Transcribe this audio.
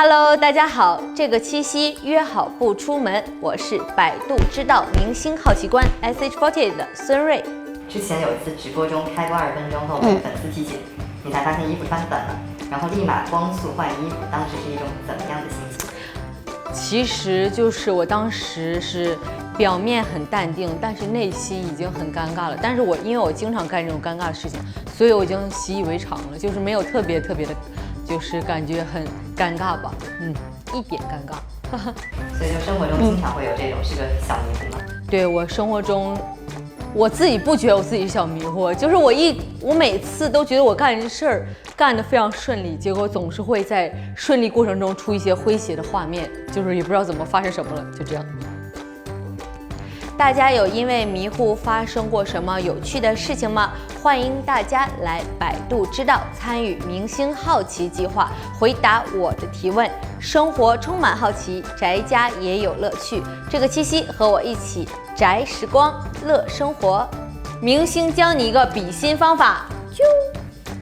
Hello，大家好，这个七夕约好不出门，我是百度知道明星好奇官 SH48 的孙瑞。之前有一次直播中开播二十分钟后被粉丝提醒，你才发现衣服穿反了，然后立马光速换衣服，当时是一种怎么样的心情？其实就是我当时是表面很淡定，但是内心已经很尴尬了。但是我因为我经常干这种尴尬的事情，所以我已经习以为常了，就是没有特别特别的，就是感觉很尴尬吧，嗯，一点尴尬。所以就生活中经常会有这种是个小迷糊吗？对我生活中，我自己不觉得我自己是小迷糊，就是我一我每次都觉得我干这事儿干得非常顺利，结果总是会在顺利过程中出一些诙谐的画面，就是也不知道怎么发生什么了，就这样。大家有因为迷糊发生过什么有趣的事情吗？欢迎大家来百度知道参与明星好奇计划，回答我的提问。生活充满好奇，宅家也有乐趣。这个七夕和我一起宅时光乐生活。明星教你一个比心方法，